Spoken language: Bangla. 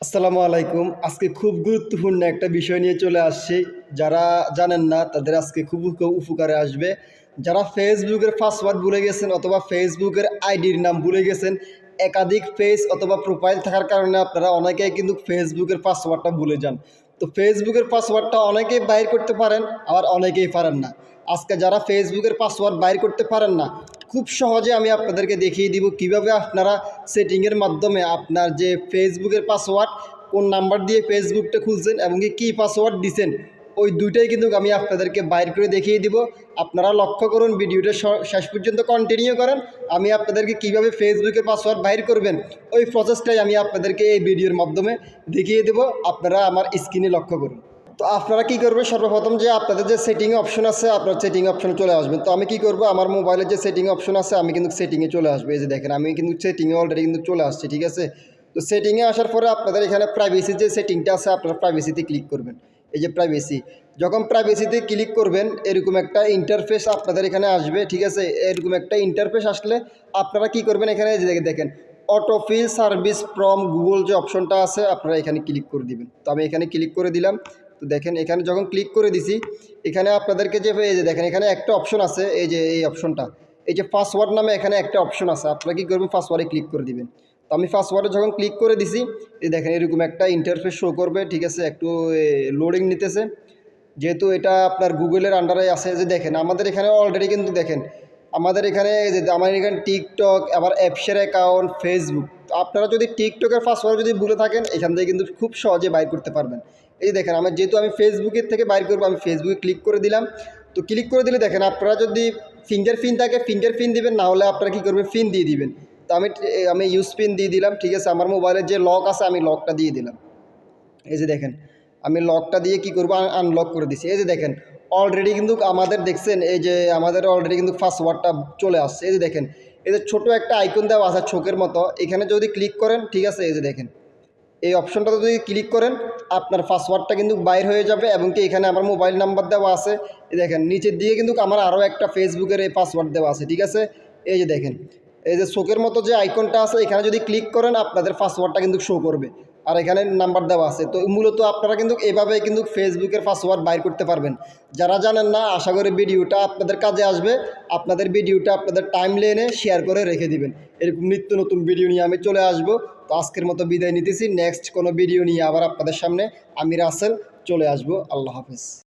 আসসালামু আলাইকুম। আজকে খুব গুরুত্বপূর্ণ একটা বিষয় নিয়ে চলে আসছি। যারা জানেন না, তাদের আজকে খুব উপ- উপকারে আসবে। যারা ফেসবুকের পাসওয়ার্ড ভুলে গেছেন অথবা ফেসবুকের আইডির নাম ভুলে গেছেন, একাধিক পেজ অথবা প্রোফাইল থাকার কারণে আপনারা অনেকেই কিন্তু ফেসবুকের পাসওয়ার্ডটা ভুলে যান। তো ফেসবুকের পাসওয়ার্ডটা অনেকেই বাইর করতে পারেন, আবার অনেকেই পারেন না। আজকে যারা ফেসবুকের পাসওয়ার্ড বাইর করতে পারেন না খুব সহজে আমি আপনাদেরকে দেখিয়ে দিব কীভাবে আপনারা সেটিংয়ের মাধ্যমে আপনার যে ফেসবুকের পাসওয়ার্ড, কোন নাম্বার দিয়ে ফেসবুকটা খুলছেন এবং কি পাসওয়ার্ড দিছেন, ওই দুইটাই কিন্তু আমি আপনাদেরকে বাইর করে দেখিয়ে দিব। আপনারা লক্ষ্য করুন ভিডিওটা শেষ পর্যন্ত কন্টিনিউ করেন। আমি আপনাদেরকে কীভাবে ফেসবুকের পাসওয়ার্ড বাইর করবেন, ওই প্রসেসটাই আমি আপনাদেরকে এই ভিডিওর মাধ্যমে দেখিয়ে দেব। আপনারা আমার স্ক্রিনে লক্ষ্য করুন। তো আপনারা কি করবেন সর্বপ্রথম যে আপনাদের যে সেটিং অপশন আছে, আপনার সেটিং অপশনে চলে আসবেন। তো আমি কি করব? আমার মোবাইলের যে সেটিং অপশন আছে, আমি কিন্তু সেটিংয়ে চলে আসব। এই যে দেখেন, আমি কিন্তু সেটিংয়ে অলরেডি কিন্তু চলে আসছি, ঠিক আছে? তো সেটিংয়ে আসার পরে আপনাদের এখানে প্রাইভেসির যে সেটিংটা আছে, আপনারা প্রাইভেসিতে ক্লিক করবেন। এই যে প্রাইভেসি যখন প্রাইভেসিতে ক্লিক করবেন, এরকম একটা ইন্টারফেস আপনাদের এখানে আসবে, ঠিক আছে? এরকম একটা ইন্টারফেস আসলে আপনারা কি করবেন এখানে? দেখেন অটোফিল সার্ভিস ফ্রম গুগল যে অপশনটা আছে, আপনারা এখানে ক্লিক করে দিবেন। তো আমি এখানে ক্লিক করে দিলাম। তো দেখেন, এখানে যখন ক্লিক করে দিছি, এখানে আপনাদেরকে যে, এই যে দেখেন, এখানে একটা অপশন আছে, এই যে, এই অপশনটা এই যে পাসওয়ার্ড নামে এখানে একটা অপশন আছে, আপনারা কী করবেন? পাসওয়ার্ডে ক্লিক করে দিবেন। তো আমি পাসওয়ার্ডে যখন ক্লিক করে দিছি, এই দেখেন, এরকম একটা ইন্টারফেস শো করবে, ঠিক আছে? একটু লোডিং নিতেছে। যেহেতু এটা আপনার গুগলের আন্ডারে আছে যে দেখেন, আমাদের এখানে অলরেডি কিন্তু দেখেন, আমাদের এখানে যে আমার এখানে টিকটক আবার অ্যাপসের অ্যাকাউন্ট ফেসবুক আপনারা যদি টিকটকের পাসওয়ার্ড যদি ভুলে থাকেন, এখান থেকে কিন্তু খুব সহজে বাইর করতে পারবেন। এই দেখেন আমার যেহেতু আমি ফেসবুকের থেকে বাইর করব, আমি ফেসবুকে ক্লিক করে দিলাম। তো ক্লিক করে দিলে দেখেন, আপনারা যদি ফিঙ্গার প্রিন্ট থাকে ফিঙ্গার প্রিন্ট দিবেন, না হলে আপনারা কী করবেন পিন দিয়ে দিবেন। তো আমি আমি ইউজ পিন দিয়ে দিলাম, ঠিক আছে? আমার মোবাইলের যে লক আছে, আমি লকটা দিয়ে দিলাম। এই যে দেখেন, আমি লকটা দিয়ে কি করব? আনলক করে দিছি। এই যে দেখেন অলরেডি কিন্তু আমাদের দেখছেন, এই যে আমাদের অলরেডি কিন্তু পাসওয়ার্ডটা চলে আসছে। এই যে দেখেন এই যে ছোটো একটা আইকন দেওয়া আছে চোখের মতো, এখানে যদি ক্লিক করেন, ঠিক আছে, এই যে দেখেন। এই অপশনটাতে যদি ক্লিক করেন, আপনার পাসওয়ার্ডটা কিন্তু বাইর হয়ে যাবে এবং কি এখানে আমার মোবাইল নাম্বার দেওয়া আছে। এই দেখেন, নিচের দিকে কিন্তু আমার আরও একটা ফেসবুকের এই পাসওয়ার্ড দেওয়া আছে, ঠিক আছে? এই যে দেখেন, এই যে শোকের মতো যে আইকনটা আছে, এখানে যদি ক্লিক করেন, আপনাদের পাসওয়ার্ডটা কিন্তু শো করবে। আর এখানে নাম্বার দেওয়া আছে। তো মূলত আপনারা কিন্তু এভাবে কিন্তু ফেসবুকের পাসওয়ার্ড বাইর করতে পারবেন। যারা জানেন না, আশা করি ভিডিওটা আপনাদের কাজে আসবে। আপনাদের ভিডিওটা আপনাদের টাইম লেনে শেয়ার করে রেখে দিবেন। এরকম নিত্য নতুন ভিডিও নিয়ে আমি চলে আসব। তো আজকের মতো বিদায় নিতেছি। নেক্সট কোনো ভিডিও নিয়ে আবার আপনাদের সামনে আমি রাসেল চলে আসব। আল্লাহ হাফেজ।